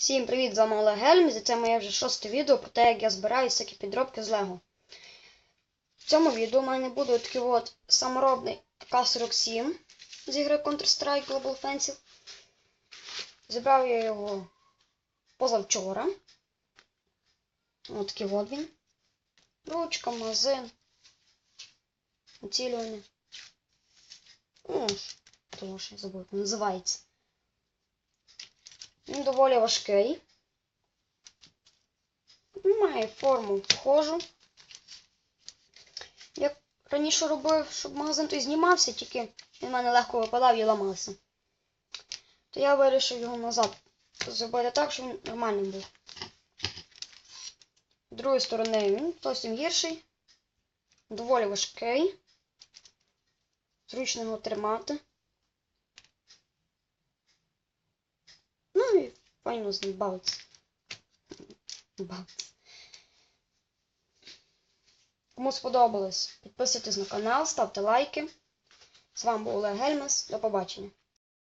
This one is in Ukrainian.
Всім привіт, з вами Олег Гельміз, і це моє вже шосте відео про те, як я збираю всякі підробки з Лего. В цьому відео у мене буде такий от саморобний АК-47 з ігри Counter-Strike Global Offensive. Зібрав я його позавчора. Ось такий от він. Ручка, магазин, націлювання. Ну, того що я забув, називається. Він доволі важкий. Має форму похожу. Як раніше робив, щоб магазин той знімався, тільки він в мене легко випадав і ламався. То я вирішив його назад зробити так, щоб він нормальним був. З другої сторони він зовсім гірший. Доволі важкий. Зручно його тримати. Ну ним бавитися. Бавитися. Кому сподобалось, підписуйтесь на канал, ставте лайки. З вами був Олег Гельмес. До побачення.